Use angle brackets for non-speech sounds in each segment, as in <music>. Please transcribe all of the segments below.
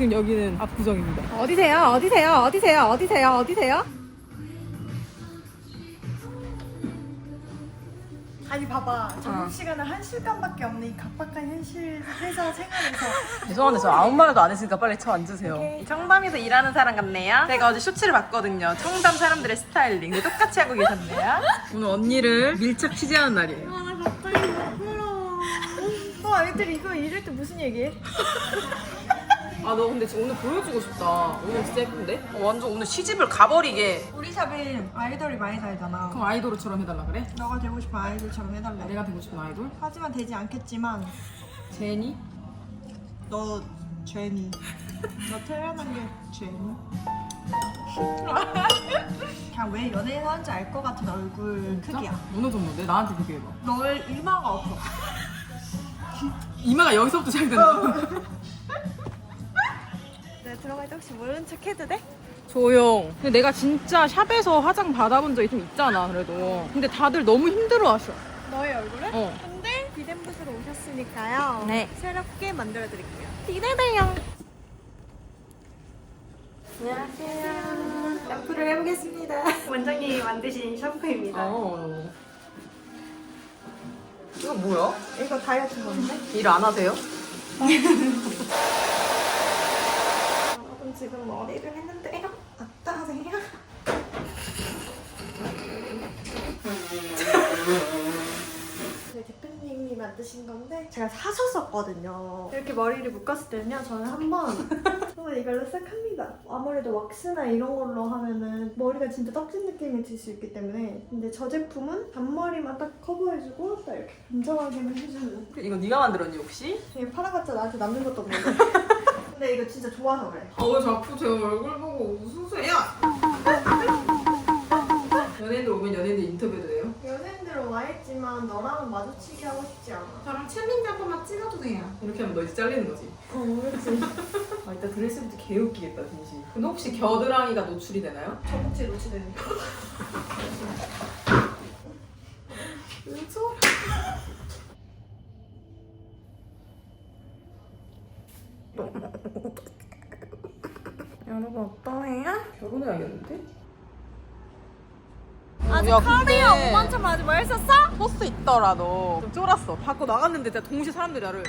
지금 여기는 압구정입니다. 어디세요? 어디세요? 어디세요? 어디세요? 어디세요? 아니 봐봐 점심 시간은 한 시간밖에 없는 이 각박한 현실 회사 생활에서 <laughs> 죄송한데 저 아무 말도 안 했으니까 빨리 쳐 앉으세요. 청담에서 일하는 사람 같네요. 제가 어제 쇼츠를 봤거든요. 청담 사람들의 스타일링. 근데 똑같이 하고 계셨네요. <laughs> 오늘 언니를 밀착 취재하는 날이에요. 아 갑자기 부끄러워 어 아이들 이거 이럴 때 무슨 얘기해? <laughs> 아 너 근데 지금 오늘 보여주고 싶다. 오늘 진짜 예쁜데? 어, 완전 오늘 시집을 가버리게. 우리 샵에 아이돌이 많이 살잖아 그럼 아이돌처럼 해달라 그래? 너가 되고 싶은 아이돌처럼 해달래 내가 되고 싶은 아이돌? 하지만 되지 않겠지만 제니? 너 죄니 너 태어난 게 죄니? 그냥 왜 연예인 하는지 알 것 같은 얼굴 크기야 어느 정도인데? 나한테 비교해봐. 널 이마가 없어 이마가 여기서부터 시작된다. <laughs> 내가 들어갈 때 혹시 모르는 척 해도 돼? 조용. 근데 내가 진짜 샵에서 화장 받아본 적이 좀 있잖아, 그래도. 근데 다들 너무 힘들어 하셔. 너의 얼굴을? 어. 근데 비덴부스로 오셨으니까요 네. 새롭게 만들어 드릴게요 기대돼요. 안녕하세요 샴푸를 해보겠습니다 원장님이 만드신 샴푸입니다 어. 이거 뭐야? 이거 다이어트 건데? 일 안 하세요? <laughs> 지금 머리를 했는데요 어떠세요? 저희 대표님이 만드신 건데 제가 사셨었거든요. 이렇게 머리를 묶었을 때는요 저는 한번 <laughs> 한번 이걸로 싹 합니다. 아무래도 왁스나 이런 걸로 하면은 머리가 진짜 떡진 느낌이 들 수 있기 때문에 근데 저 제품은 앞머리만 딱 커버해주고 딱 이렇게 단정하게만 해주는. 이거 네가 만들었니 혹시? 되게 팔아봤자 나한테 남는 것도 없는데 <laughs> 근데 이거 진짜 좋아서 그래. 아왜 자꾸 제 얼굴 보고 웃으세요? 연예인들 오면 연예인들 인터뷰도 해요? 연예인들 와 있지만 너랑은 마주치게 하고 싶지 않아. 저랑 챌린지 한 번만 찍어도 돼요. 이렇게 하면 너 이제 잘리는 거지? 어 그렇지. <laughs> 아 이따 드레스부터 개웃기겠다 진심. 근데 혹시 겨드랑이가 노출이 되나요? 저국지 노출되니까 그렇 여러분 어떠해요? 결혼해야겠는데? 아직 야, 카리어 근데- 5만점 아직 뭐 했었어? 포스 있더라 너. 좀 쫄았어. 밖으로 나갔는데 진짜 동시에 사람들이 나를.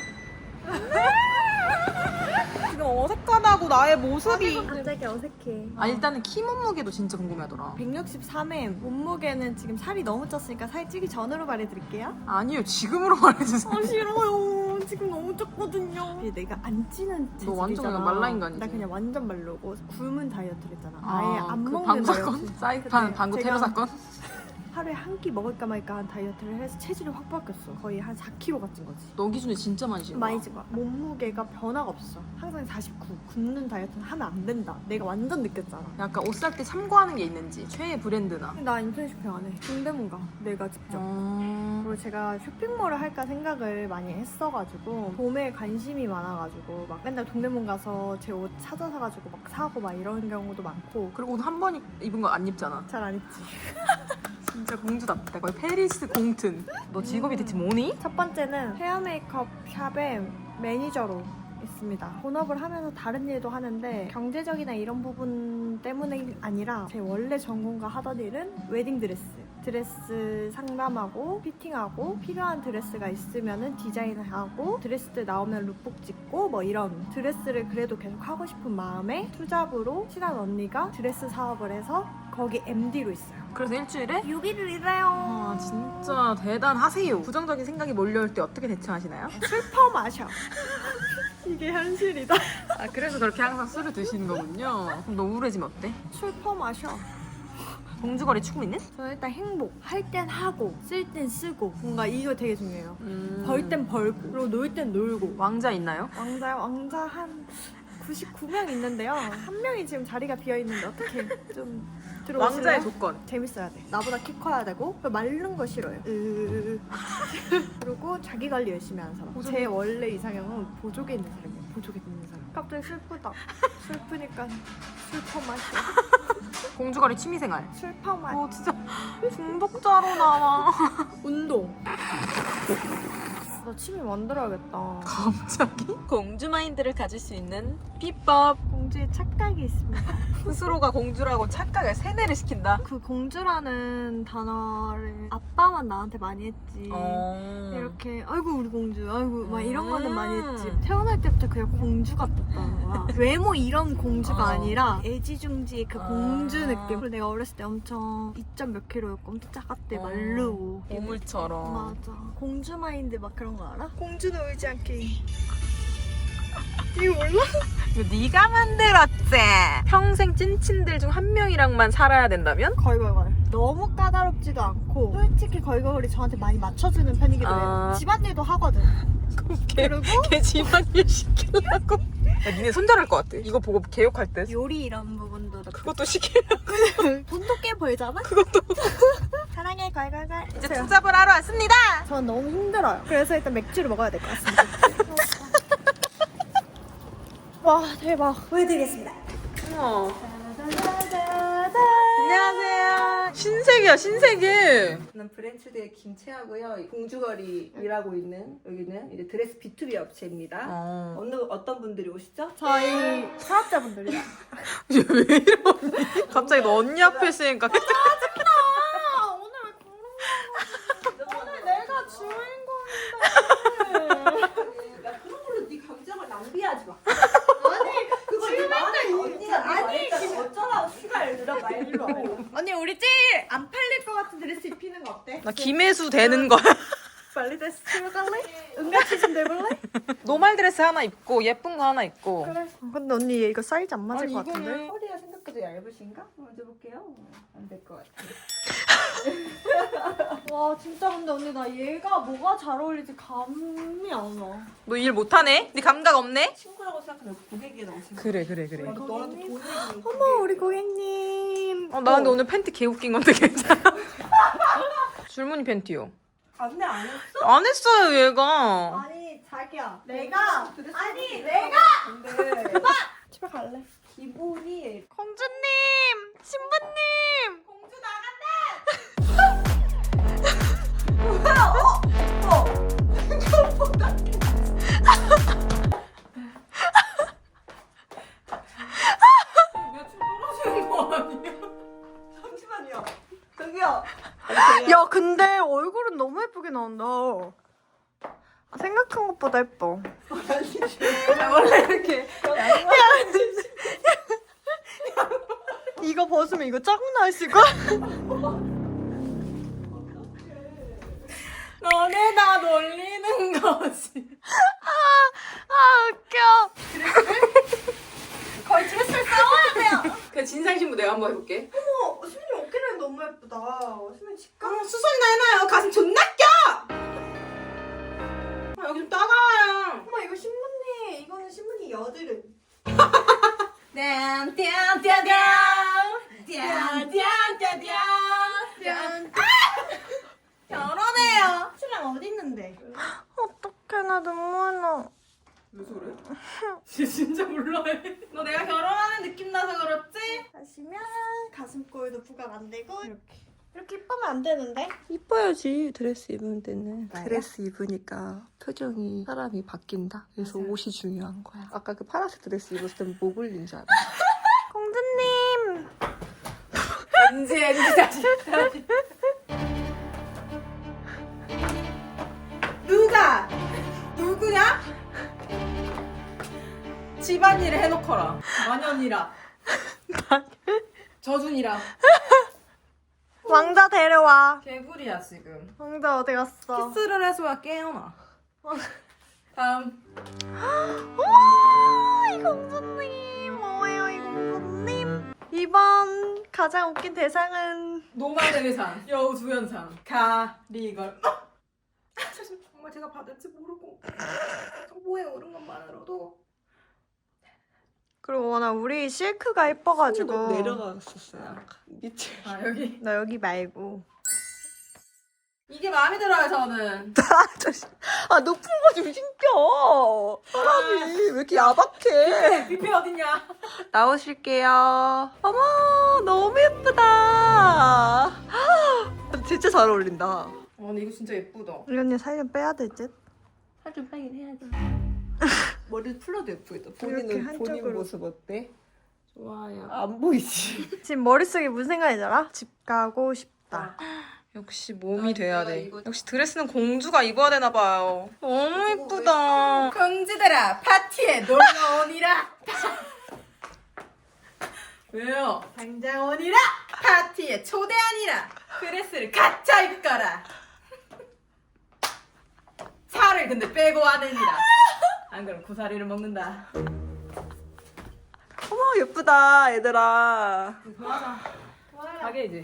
<laughs> 지금 어색하다고 나의 모습이. 갑자기 어색해 아 일단은 키 몸무게도 진짜 궁금해하더라. 163에 몸무게는 지금 살이 너무 쪘으니까 살 찌기 전으로 말해드릴게요 아니요 지금으로 말해주세요. 아 싫어요 지금 너무 쪘거든요 내가 안 찌는 체질이잖아 너 완전 그냥 말라인간이지. 나 그냥 완전 말르고 굶은 다이어트를 했잖아 아, 아예 안 그 먹는 방구 사건? 다이어트 사이판 방구 테러 사건? <laughs> 하루에 한 끼 먹을까 말까 한 다이어트를 해서 체질이 확 바뀌었어 거의 한 4kg가 찐 거지 너 기준에 진짜 많이 찐 거야. 많이 찐 거야 몸무게가 변화가 없어 항상 49 굶는 다이어트는 하면 안 된다 내가 완전 느꼈잖아 약간 옷 살 때 참고하는 게 있는지 최애 브랜드나. 나 인터넷 쇼핑 안 해. 동대문 가. 내가 직접. 어... 그리고 제가 쇼핑몰을 할까 생각을 많이 했어가지고 봄에 관심이 많아가지고 막 맨날 동대문 가서 제 옷 찾아 사가지고 막 사고 막 이런 경우도 많고 그리고 옷한번 입은 거 안 입잖아. 잘 안 입지. <laughs> 진짜 공주답다. 거의 페리스 공튼. 너 직업이 대체 뭐니? 첫 번째는 헤어 메이크업 샵의 매니저로 있습니다. 본업을 하면서 다른 일도 하는데 경제적이나 이런 부분 때문이 아니라 제 원래 전공과 하던 일은 웨딩 드레스. 드레스 상담하고 피팅하고 필요한 드레스가 있으면은 디자인하고 드레스들 나오면 룩북 찍고 뭐 이런 드레스를 그래도 계속 하고 싶은 마음에 투잡으로 친한 언니가 드레스 사업을 해서 거기 MD로 있어요. 그래서 일주일에? 6일을 일해요. 아 진짜 대단하세요. 부정적인 생각이 몰려올 때 어떻게 대처하시나요? <laughs> 슬퍼 마셔. <laughs> 이게 현실이다. 아 그래서 그렇게 항상 술을 드시는 거군요. 그럼 너 우울해지면 어때? 슬퍼 마셔. 동주거리 추구미는? 저는 일단 행복. 할 땐 하고, 쓸 땐 쓰고. 뭔가 이거 되게 중요해요. 음... 벌땐 벌고, 그리고 놀 땐 놀고. 왕자 있나요? 왕자, 왕자 한 99명 있는데요. 한 명이 지금 자리가 비어 있는데 어떻게 좀 들어오실래요? 왕자의 조건. 재밌어야 돼. 나보다 키 커야 되고 마른 거 싫어요. 으... 그리고 자기 관리 열심히 하는 사람. 제 원래 이상형은 보조개 있는 사람이에요. 보조개 있는 사람. 갑자기 슬프다. 슬프니까 슬퍼 마셔. 공주거리 취미생활. 슬퍼 마셔. 어 진짜 중독자로 나와. 운동. 나 취미 만들어야겠다. 갑자기? <laughs> 공주 마인드를 가질 수 있는 비법. 공주의 착각이 있습니다. <laughs> 스스로가 공주라고 착각을 세뇌를 시킨다. 그 공주라는 단어를 아빠만 나한테 많이 했지. 어. 이렇게 아이고 우리 공주 아이고 막 이런 거는 음. 많이 했지 태어날 때부터 그냥 공주 같았다는 거야 <laughs> 외모 이런 공주가 어. 아니라 애지중지 그 아. 공주 느낌 그리고 내가 어렸을 때 엄청 2점 몇 킬로였고 엄청 작았대 어. 말르고 보물처럼. 맞아 공주 마인드 막 그런 거 알아? 공주는 울지 않게 이거 몰라? 이거 네가 만들었지. 평생 찐친들 중 한 명이랑만 살아야 된다면? 걸걸걸 너무 까다롭지도 않고 솔직히 걸걸이 저한테 많이 맞춰주는 편이기도 해요 아. 집안일도 하거든 걔, 그리고 걔 집안일 시키려고. 야, 니네 손절할 것 같아. 이거 보고 개욕할 때. 요리 이런 부분도 그것도 시키려고. 돈도 꽤 벌잖아? 그것도. <laughs> 사랑해 걸걸걸 이제 투잡을 하러 왔습니다. 전 너무 힘들어요 그래서 일단 맥주를 먹어야 될 것 같습니다 <laughs> 와 대박 보여드리겠습니다 어머. 안녕하세요. 신세계야, 신세계. 저는 브랜치드의 김채하고요. 공주거리 일하고 있는 여기는 이제 드레스 B2B 업체입니다. 어. 어느 어떤 분들이 오시죠? 저희 사업자분들이요 이게 <laughs> 왜 이러니? 갑자기 너 언니 앞에 있으니까. <laughs> 아 오늘 왜 그런 거야 오늘 내가 주인공인데 야 그런 걸로 네 감정을 낭비하지 마. 아니 그거 네 말을 언니가 아니 어쩌라고 시발 들어 말로. 언니 우리 제일 안 팔릴 것 같은 드레스 입히는 거 어때? 나 김혜수 되는 거야. <laughs> 빨리 드레스 치러 갈래? 은가치 좀 내볼래? 노말 드레스 하나 입고 예쁜 거 하나 입고. 그래 근데 언니 이거 사이즈 안 맞을 아니, 것 같은데? 이거는- 허리가 생각보다 얇으신가? 먼저 볼게요. 안 될 것 같아. <laughs> 와 진짜 근데 언니 나 얘가 뭐가 잘 어울릴지 감이 안 와. 너 일 못하네? 네 감각 없네? 친구라고 생각하면 고객이 나오신 거. 그래 그래 그래. 너한테 돈을 어머 우리 고객님. 어, 나 근데 오늘 팬티 개 웃긴 건데 괜찮아? <laughs> 줄무늬 팬티요. 안내 안 했어? 안 했어요 얘가. 아니 자기야 내가 아니 내가 근데 집에 갈래. 기본이 공주님, 신부님. 공주 나간다. <laughs> 며칠 것보다 예뻐. 원래 이렇게. 이거 벗으면 이거 짜고 나있을 걸? 여드름. 결혼해요. 신랑 어디 있는데? 어떡해 나 눈물 나. 왜? 쟤 <laughs> 진짜 몰라해. 너 내가 결혼하는 느낌 나서 그렇지? 하시면 가슴골도 부각 안 되고 이렇게 이렇게 이쁘면 안 되는데? 이뻐야지 드레스 입을 때는 나야? 드레스 입으니까 표정이 사람이 바뀐다 그래서 옷이 중요한 거야 아까 그 파란색 드레스 입었을 때는 목 올린 줄 알아 <laughs> 공주님 엔지 엔지 다시. 누가? 누구냐? 집안일을 해놓거라. 마녀니라. <laughs> 저준이라. 왕자 데려와 개구리야 지금. 왕자 어디 갔어? 키스를 해줘야 깨어나. 다음. <gasps> 우와 이 공주님 뭐예요 이 공주님 이번 가장 웃긴 대상은 노마대상 여우 주연상 가리걸. 어? 사실 정말 제가 받을지 모르고 정보에 오른 것만으로도 그리고 나 우리 실크가 예뻐가지고. 내려갔었어요 밑에. 아 여기? <laughs> 나 여기 말고. 이게 마음에 들어요 저는. <laughs> 아 높은 거 좀 신겨. 사람이 왜 이렇게 야박해? 뷔페 어딨냐? <laughs> 나오실게요. 어머 너무 예쁘다. 진짜 잘 어울린다. 어 근데 이거 진짜 예쁘다. 이 언니 살 좀 빼야 될 듯? 살 좀 빼긴 해야지. 머리 풀러도 예쁘겠다. 이렇게 본인은 본인 한쪽으로. 모습 어때? 좋아요. 안 보이지? <laughs> 지금 머릿속에 무슨 생각이 들어? 집 가고 싶다. 역시 몸이 돼야 돼. 역시 드레스는 공주가 입어야 되나 봐요. 너무 예쁘다. 경지들아 파티에 놀러 오니라. <laughs> 왜요? 당장 오니라. 파티에 초대하니라. 드레스를 갖춰 입거라. <laughs> 살을 근데 빼고 하느니라. 안 그럼 고사리를 먹는다. 어머 예쁘다 얘들아. 가게 이제.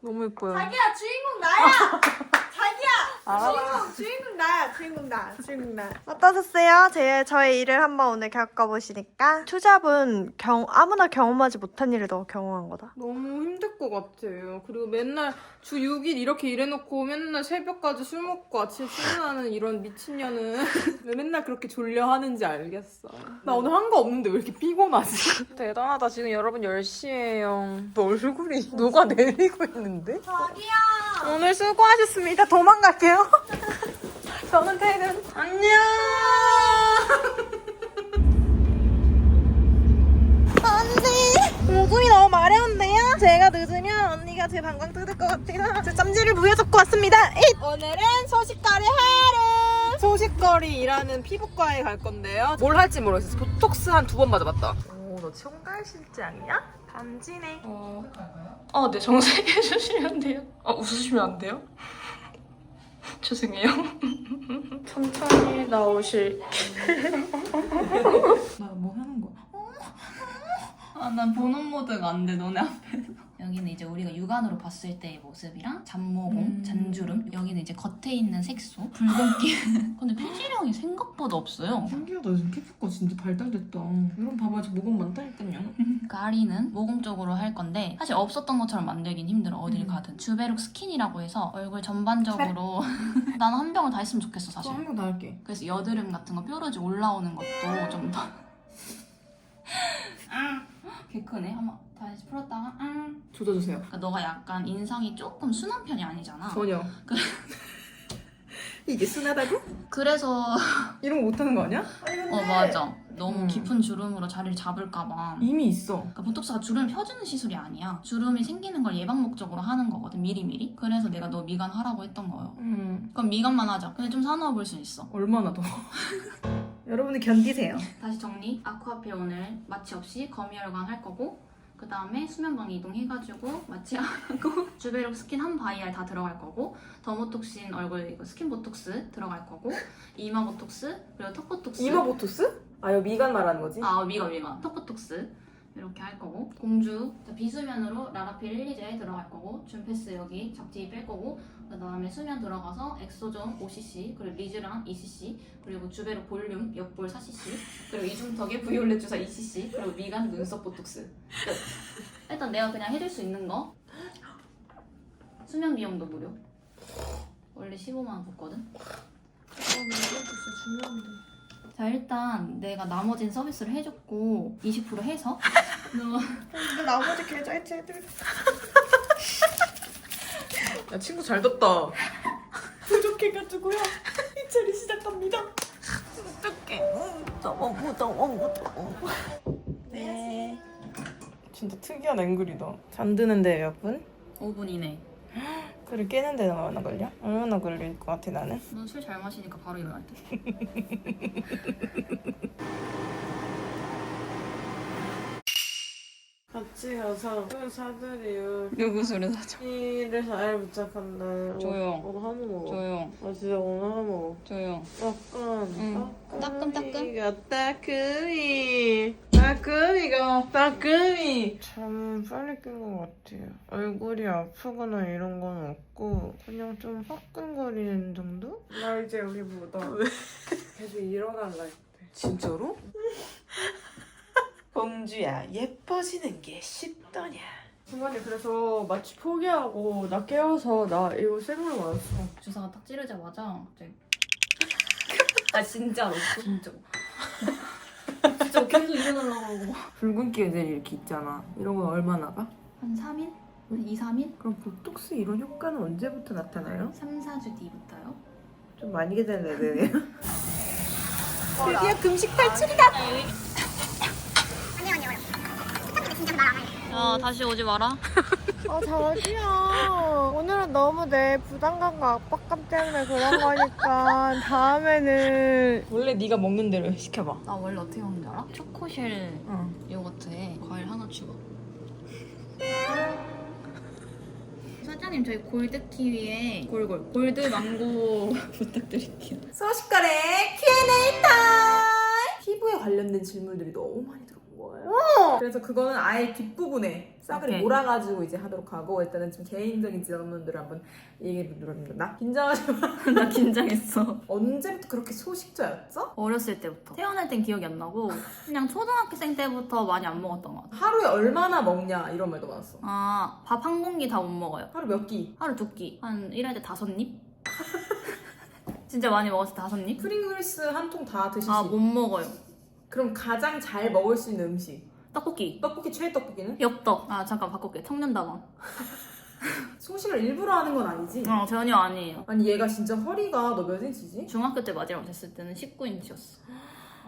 너무 예뻐요. 자기야 주인공 나야. <laughs> 자기야 주인공 주인공 나야 주인공 나 주인공 나. 어떠셨어요? 제 저의 일을 한번 오늘 겪어보시니까 투잡은 경 아무나 경험하지 못한 일을 너 경험한 거다. 너무 힘들 것 같아요. 그리고 맨날 주 6일 이렇게 일해놓고 맨날 새벽까지 술 먹고 아침에 출근하는 이런 미친년은 <laughs> 왜 맨날 그렇게 졸려 하는지 알겠어. 나 오늘 한 거 없는데 왜 이렇게 피곤하지? <laughs> 대단하다. 지금 여러분 10시예요. 얼굴이 녹아 내리고 있는데? 자기야. 오늘 수고하셨습니다. 도망갈게요. <laughs> 저는 퇴근. 안녕. 언니가 제 방광 뜯을 것 같아서 제 짬지를 부여잡고 왔습니다. 잇! 오늘은 소식거리 하루. 소식거리 일하는 피부과에 갈 건데요. 뭘 할지 모르겠어요. 보톡스 한 두 번 맞아봤다. 오, 너 총괄 실장이야? 반지네. 어, 어, 네, 정색해 주시면 돼요. 어, 웃으시면 안 돼요? <laughs> 죄송해요. 천천히 나오실. <laughs> 나뭐 하는 거야? 아, 난 보는 모드가 안 돼, 너네 앞에서. 여기는 이제 우리가 육안으로 봤을 때의 모습이랑 잔모공, 음. 잔주름. 여기는 이제 겉에 있는 색소, 붉은기. <laughs> 근데 피지량이 생각보다 없어요. 신기하다. 요즘 피부과 진짜 발달됐다. 이런 봐봐, 저 모공 많다니까요. 가리는 모공 쪽으로 할 건데 사실 없었던 것처럼 만들긴 힘들어, 어딜 음. 가든. 주베룩 스킨이라고 해서 얼굴 전반적으로 <laughs> 나는 한 병을 다 했으면 좋겠어, 사실. 저한명 다 할게. 그래서 여드름 같은 거 뾰루지 올라오는 것도 좀 더. 개 크네. 한번 다시 풀었다가. 응. 조져주세요. 그러니까 너가 약간 인상이 조금 순한 편이 아니잖아. 전혀. 그- <laughs> 이게 순하다고? 그래서 <laughs> 이런 거 못하는 거 아니야? 어 맞아. 너무 음. 깊은 주름으로 자리를 잡을까봐. 이미 있어. 그러니까 보톡스가 주름을 펴주는 시술이 아니야. 주름이 생기는 걸 예방 목적으로 하는 거거든. 미리 미리. 그래서 내가 너 미간 하라고 했던 거예요. 음. 그럼 미간만 하자. 근데 좀 사나워 보일 수 있어. 얼마나 더? <laughs> 여러분이 견디세요. 다시 정리. 아쿠아페 오늘 마취 없이 검열관 할 거고 그 다음에 수면방 이동해가지고 마취 안 하고 <laughs> 주베룩 스킨 한 바이알 다 들어갈 거고 더모톡신 얼굴 이거 스킨 보톡스 들어갈 거고 이마 보톡스 그리고 턱 보톡스 이마 보토스? 아, 이거 미간 말하는 거지? 아 미간 미간 턱 보톡스 이렇게 할 거고. 공주. 자, 비수면으로 라라필 1, 2제 들어갈 거고. 준패스 여기 잡티 뺄 거고. 그 다음에 수면 들어가서 엑소존 5cc 그리고 리즈랑 2cc 그리고 주베로 볼륨 옆볼 4cc 그리고 이중턱에 브이올렛 주사 2cc 그리고 미간 눈썹 보톡스. 끝. 일단 내가 그냥 해줄 수 있는 거. 수면 비용도 무료. 원래 15만 원 붙거든 자 일단 내가 나머지는 서비스를 해줬고 20% 해서 너 근데 나머지 계좌이체 해드릴 야, 친구 잘 뒀다. 부족해가지고요. 이철이 시작합니다. 너무 무더워, 무더워. 네. 진짜 특이한 앵글이다. 잠드는데 몇 분? 5분 이내 그를 깨는데 얼마나 걸려? 얼마나 걸릴 것 같아 나는? 넌 술 잘 마시니까 바로 일어날 듯 <laughs> 같이 가서 술 사드리요. 누구 술을 사줘? 이를 잘 부탁한다. 조용. 오늘 한번 먹어. 조용, 아 진짜 오늘 한번 먹어. 조용. 따끔. 응. 따끔, 따끔. 따끔이가 따끔이. 따끔이가 따끔이. 잠은 빨리 깬 것 같아요. 얼굴이 아프거나 이런 건 없고 그냥 좀 화끈거리는 정도? 나 이제 여기 묻어. 계속 일어날라 했대. 진짜로? <laughs> 공주야 예뻐지는 게 쉽더냐. 중간에 그래서 마취 포기하고 나 깨워서 나 이거 생으로 맞았어. 주사가 딱 찌르자마자 갑자기 <laughs> 아 진짜로 진짜 진짜 계속 일어나려고 그러고 붉은기 애들이 이렇게 있잖아. 이런 건 얼마나 가? 한 3일? 한 2, 3일? 그럼 보톡스 이런 효과는 언제부터 나타나요? 3, 4주 뒤부터요 좀 많이 기다려야 되네요. <laughs> 드디어 금식 탈출이다. 야 다시 오지 마라. 아 자기야 오늘은 너무 내 부담감과 압박감 때문에 그런 거니까 다음에는 원래 네가 먹는 대로 시켜봐. 나 원래 어떻게 먹는 줄 알아? 초코쉘 응. 요거트에 과일 하나 추가. <laughs> 사장님 저희 골드 키위에 골골 골드 망고 <laughs> 부탁드릴게요. 소식거래 Q&A 타임! 피부에 관련된 질문들이 너무 많이 거예요. 그래서 그거는 아예 뒷부분에 싸그리 오케이. 몰아가지고 이제 하도록 하고 일단은 좀 개인적인 질문들을 한번 얘기해 보도록 나 긴장하지 마. <laughs> 나 긴장했어. 언제부터 그렇게 소식자였어? 어렸을 때부터 태어날 땐 기억이 안 나고 그냥 초등학생 때부터 많이 안 먹었던 것 같아. 하루에 얼마나 먹냐 이런 말도 많았어. 아, 밥 한 공기 다 못 먹어요. 하루 몇 끼? 하루 두 끼. 한 일할 때 다섯 입? <laughs> 진짜 많이 먹었을 때 다섯 입? 프링글스 한 통 다 드시지? 아, 못 먹어요. 그럼 가장 잘 먹을 수 있는 음식? 떡볶이. 떡볶이 최애 떡볶이는? 엽떡. 아, 잠깐 바꿀게. 청년다방. <laughs> 소식을 일부러 하는 건 아니지? 어, 전혀 아니에요. 아니 얘가 진짜 허리가 너 몇 인치지? 중학교 때 마지막 됐을 때는 19인치였어.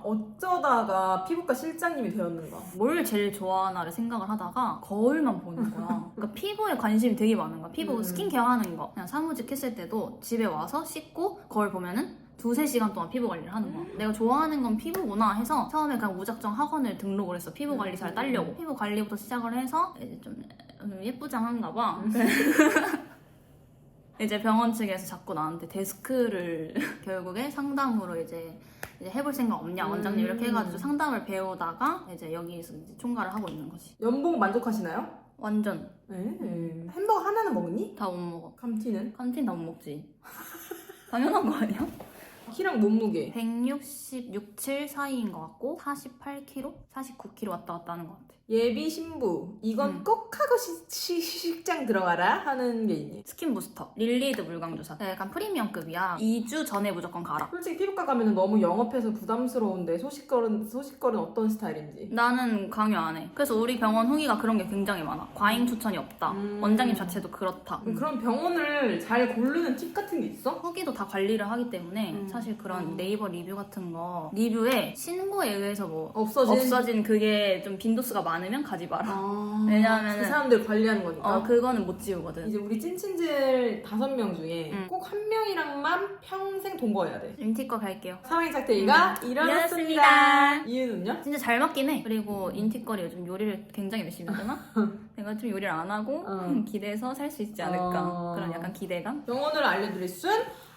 어쩌다가 피부과 실장님이 되었는가? 뭘 제일 좋아하나를 생각을 하다가 거울만 보는 거야. <laughs> 그러니까 피부에 관심이 되게 많은 거야. 피부 음. 스킨케어 하는 거. 그냥 사무직 했을 때도 집에 와서 씻고 거울 보면은 두세 시간 동안 피부 관리를 하는 거야. 내가 좋아하는 건 피부구나 해서 처음에 그냥 무작정 학원을 등록을 했어. 피부 관리 잘 따려고. 피부 관리부터 시작을 해서 이제 좀 음, 예쁘장한가 봐. <laughs> 이제 병원 측에서 자꾸 나한테 데스크를 <laughs> 결국에 상담으로 이제, 이제 해볼 생각 없냐 원장님 이렇게 해가지고 상담을 배우다가 이제 여기서 이제 총괄을 하고 있는 거지. 연봉 만족하시나요? 완전 네. 햄버거 하나는 먹니? 다 못 먹어. 감튀는? 칸틴 다못 먹지. 당연한 거 아니야? 키랑 몸무게 166, 7 사이인 것 같고 48kg? 49kg 왔다 갔다 하는 것 같아. 예비 신부 이건 음. 꼭 하고 시, 시, 식장 들어가라 하는 게 있니? 스킨 부스터, 릴리드 물광주사. 약간 프리미엄급이야. 2주 전에 무조건 가라. 솔직히 피부과 가면 너무 영업해서 부담스러운데 소식거는 소식거는 어떤 스타일인지 나는 강요 안 해. 그래서 우리 병원 후기가 그런 게 굉장히 많아. 과잉 추천이 없다. 음. 원장님 자체도 그렇다. 그럼 그런 병원을 잘 고르는 팁 같은 게 있어? 후기도 다 관리를 하기 때문에 음. 사실 그런 음. 네이버 리뷰 같은 거 리뷰에 신고에 의해서 뭐 없어진? 없어진 그게 좀 빈도수가 많 으면 가지 마라. 아, <laughs> 왜냐하면은- 그 사람들 관리하는 거니까 어 그거는 못 지우거든. 이제 우리 찐친들 다섯 명 중에 음. 꼭한 명이랑만 평생 동거해야 돼 인티과 갈게요. 사랑의 짝대기가 음. 일어났습니다. 이유는요? 진짜 잘 맞긴 해. 그리고 인티거리 요즘 요리를 굉장히 열심히 하잖아. <laughs> 내가 좀 요리를 안 하고 어. <laughs> 기대해서 살 수 있지 않을까. 어. 그런 약간 기대감. 병원을 알려드릴 순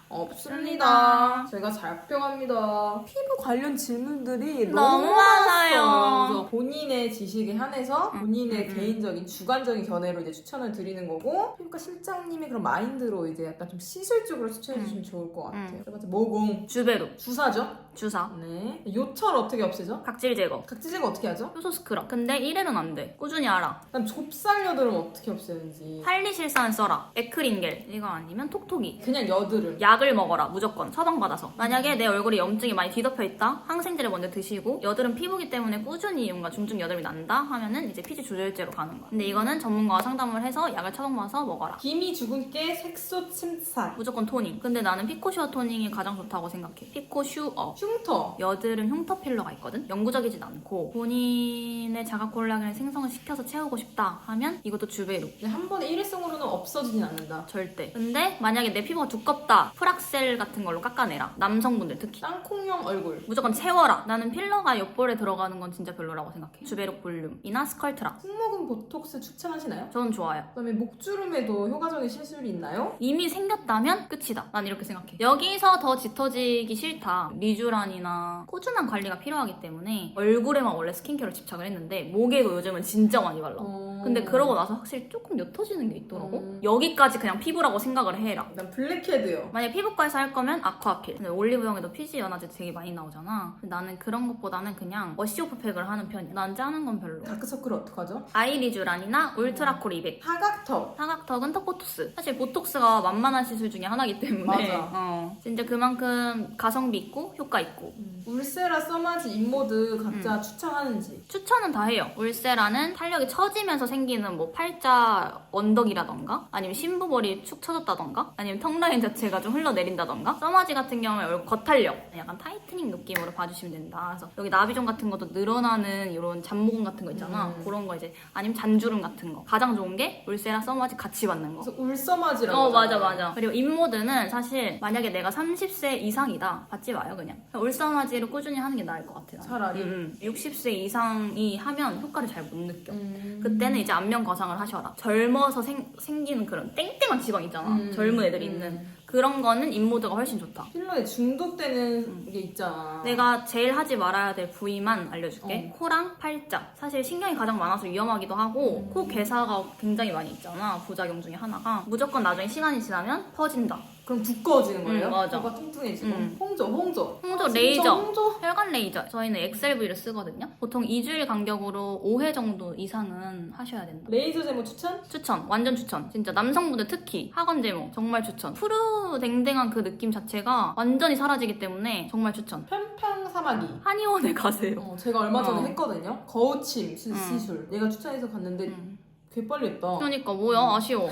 없습니다. 제가 잘평합니다. 피부 관련 질문들이 너무 너무, 많아요. 그래서 본인의 지식에 한해서 음, 본인의 음, 음. 개인적인 주관적인 견해로 이제 추천을 드리는 거고 피부과 실장님의 그런 마인드로 이제 약간 좀 시술적으로 추천해 주시면 좋을 것 같아요. 음. 모공 주베로 주사죠. 주사 네. 요철 어떻게 없애죠? 각질 제거. 각질 제거 어떻게 하죠? 효소 스크럽. 근데 1회는 안 돼. 꾸준히 알아. 그다음 좁쌀 여드름 어떻게 없애는지. 할리실산 써라. 에크린겔. 이거 아니면 톡톡이. 그냥 여드름. 약을 먹어라 무조건 처방받아서 만약에 내 얼굴에 염증이 많이 뒤덮여 있다 항생제를 먼저 드시고 여드름 피부기 때문에 꾸준히 뭔가 중증 여드름이 난다 하면은 이제 피지 조절제로 가는 거야 근데 이거는 전문가와 상담을 해서 약을 처방받아서 먹어라 기미 주근깨 색소 침살. 무조건 토닝 근데 나는 피코슈어 토닝이 가장 좋다고 생각해 피코슈어 흉터. 여드름 흉터 필러가 있거든 영구적이진 않고 본인의 자가 콜라겐을 생성을 시켜서 채우고 싶다 하면 이것도 주베로 이제 한 번에 일회성으로는 없어지진 않는다. 절대 근데 만약에 내 피부가 두껍다 프락셀 같은 걸로 깎아내라 남성분들 특히 땅콩형 얼굴. 무조건 채워라. 나는 필러가 옆볼에 들어가는 건 진짜 별로라고 생각해. 주베록 볼륨이나 스컬트라. 승모근 보톡스 추천하시나요? 저는 좋아요. 그다음에 목주름에도 효과적인 시술이 있나요? 이미 생겼다면 끝이다. 난 이렇게 생각해. 여기서 더 짙어지기 싫다. 미주 란이나 꾸준한 관리가 필요하기 때문에 얼굴에만 원래 스킨케어를 집착을 했는데 목에도 요즘은 진짜 많이 발라. 어... 근데 그러고 나서 확실히 조금 옅어지는 게 있더라고. 음. 여기까지 그냥 피부라고 생각을 해라. 그다음 블랙헤드요. 만약 피부과에서 할 거면 아쿠아필. 근데 올리브영에도 피지 연화제 되게 많이 나오잖아. 근데 나는 그런 것보다는 그냥 워시오프 팩을 하는 편이야. 난 짜는 건 별로. 다크서클 어떡하죠? 아이리쥬 란이나 울트라콜 200. 사각턱. 사각턱은 턱보톡스. 사실 보톡스가 만만한 시술 중에 하나이기 때문에 맞아. 어, 진짜 그만큼 가성비 있고 효과 있고 음. 울세라 써마지 입모드 각자 추천하는지. 추천은 다 해요. 울세라는 탄력이 처지면서 생기는 뭐 팔자 언덕이라던가 아니면 신부벌이 축 처졌다던가 아니면 턱라인 자체가 좀 흘러내린다던가 써마지 같은 경우에 얼굴 겉탄력 약간 타이트닝 느낌으로 봐주시면 된다. 그래서 여기 나비존 같은 것도 늘어나는 이런 잡모공 같은 거 있잖아. 음. 그런 거 이제 아니면 잔주름 같은 거. 가장 좋은 게 울세라 써마지 같이 받는 거. 그래서 울써마지라고. 어 맞아 맞아 그리고 입모드는 사실 만약에 내가 30세 이상이다 받지 마요 그냥 울산화지 를 꾸준히 하는 게 나을 것 같아요 차라리. 음, 60세 이상이 하면 효과를 잘 못 느껴 음. 그때는 이제 안면 거상을 하셔라 젊어서 생, 생기는 그런 땡땡한 지방 있잖아 음. 젊은 애들이 음. 있는 그런 거는 입모드가 훨씬 좋다 필러에 중독되는 게 있잖아. 내가 제일 하지 말아야 될 부위만 알려줄게. 어. 코랑 팔자. 사실 신경이 가장 많아서 위험하기도 하고 음. 코 괴사가 굉장히 많이 있잖아. 부작용 중에 하나가 무조건 나중에 시간이 지나면 퍼진다. 그럼 두꺼워지는 거예요? 음, 맞아. 코가 통통해지고. 음. 홍조, 홍조. 홍조 아, 레이저. 홍조? 혈관 레이저. 저희는 엑셀V를 쓰거든요. 보통 2주일 간격으로 5회 정도 이상은 하셔야 된다. 레이저 제모 추천? 추천, 완전 추천. 진짜 남성분들 특히 학원 제모 정말 추천. 푸르댕댕한 그 느낌 자체가 완전히 사라지기 때문에 정말 추천. 편평 사마귀. 한의원에 가세요. 어, 제가 얼마 전에 어. 했거든요. 거우침 시, 음. 시술. 내가 추천해서 갔는데 음. 개빨리 했다. 그러니까 뭐야 아쉬워.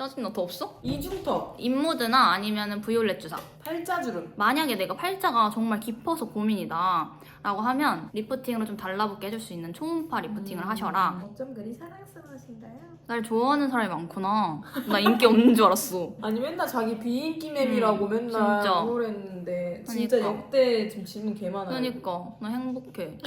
짜증나 더 없어? 이중턱, 입모드나 아니면은 브이올렛 주사. 팔자주름. 만약에 내가 팔자가 정말 깊어서 고민이다. 라고 하면 리프팅으로 좀 달라붙게 해줄 수 있는 초음파 리프팅을 하셔라. 어쩜 그리 사랑스러우신가요? 날 좋아하는 사람이 많구나. 나 인기 없는 줄 알았어. 아니 맨날 자기 비인기 맵이라고 음, 맨날 진짜. 그랬는데 진짜 그러니까. 역대 지금 질문 개 많아요. 그러니까 나 행복해.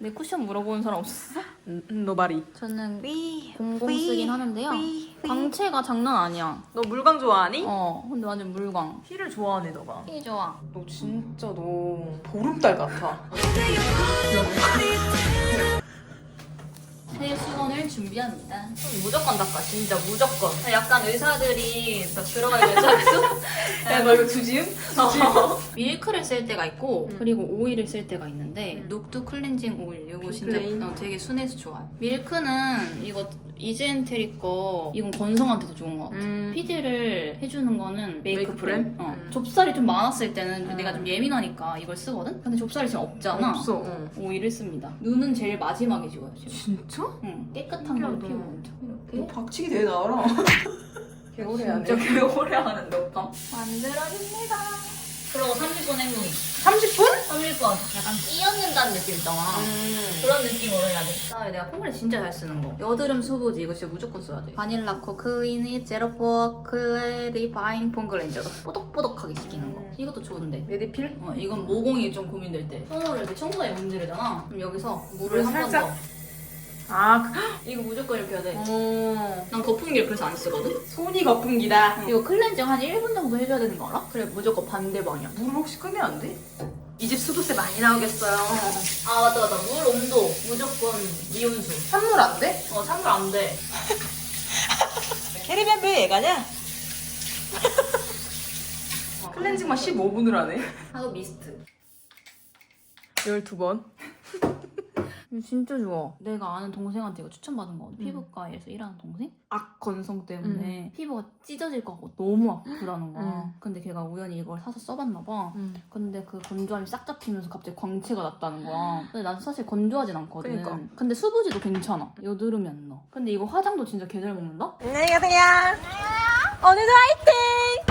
내 쿠션 물어보는 사람 없어? 음, 노바리. 저는 위, 공공 쓰긴 하는데요. 위, 위. 광채가 장난 아니야. 너 물광 좋아하니? 어, 근데 완전 물광. 피를 좋아하네 너가. 이 좋아. 너 진짜 너 보름달 같아. <laughs> 새 수건을 준비합니다. 무조건 닦아, 진짜 무조건. 약간 의사들이 막 들어가야 되지 않았어? <laughs> 야 너 이거 주지음? <laughs> 밀크를 쓸 때가 있고 그리고 오일을 쓸 때가 있는데 음. 눅두 클렌징 오일 이거 진짜 플레인? 어, 되게 순해서 좋아요. 밀크는 이거 이젠테리 거 이건 건성한테도 좋은 것 같아. 음. 피드를 해주는 거는 메이크, 메이크 프렘. 프렘? 어. 음. 좁쌀이 좀 많았을 때는 음. 내가 좀 예민하니까 이걸 쓰거든. 근데 좁쌀이 지금 없잖아. 없어. 응. 오일을 씁니다. 눈은 제일 마지막에 지워요. 지금. 진짜? 응. 깨끗한. 걸로 피우고. 너 이렇게. 박치기 되게 나와라. <laughs> 개오래 하네. 진짜 개 오래 하는 녹감. 만들어줍니다. 그러고 30분 헹구기. 30분? 30분. 약간 끼얹는다는 느낌 있잖아. 음. 그런 느낌으로 해야 돼. 그다음에 내가 폼을 진짜 잘 쓰는 거. 여드름 수부지 이거 진짜 무조건 써야 돼. 바닐라 코 크리니 제로포 클래리파인 폼 클렌저로 뽀독뽀독하게 시키는 거. 음. 이것도 좋은데. 메디필? 어, 이건 모공이 좀 고민될 때. 손으로 이렇게 청소에 문제되잖아. 그럼 여기서 물을 물을 한번 살짝? 더. 아, 이거 무조건 이렇게 해야 돼. 어. 난 거품기를 그래서 안 쓰거든. 손이 거품기다. 이거 클렌징 한 1분 정도 해줘야 되는 거 알아? 그래 무조건 반대 방향. 물 혹시 끄면 안 돼? 이 집 수도세 많이 나오겠어요. 아 맞다 맞다 물 온도 무조건 미온수. 찬물 안 돼? 어 찬물 안 돼. <laughs> 캐리비안 배 얘가냐? <laughs> 클렌징만 15분을 하네. 하고 미스트. 12번. <laughs> 이거 진짜 좋아. 내가 아는 동생한테 이거 추천받은 거. 피부과에서 일하는 동생? 악 건성 때문에 피부가 찢어질 것 같고 너무 아프다는 거야. 음. 근데 걔가 우연히 이걸 사서 써봤나 봐. 근데 그 건조함이 싹 잡히면서 갑자기 광채가 났다는 거야. 근데 난 사실 건조하진 않거든. 그러니까. 근데 수부지도 괜찮아. 여드름이 안 나. 근데 이거 화장도 진짜 개잘 먹는다? 안녕히 가세요. 오늘도 화이팅!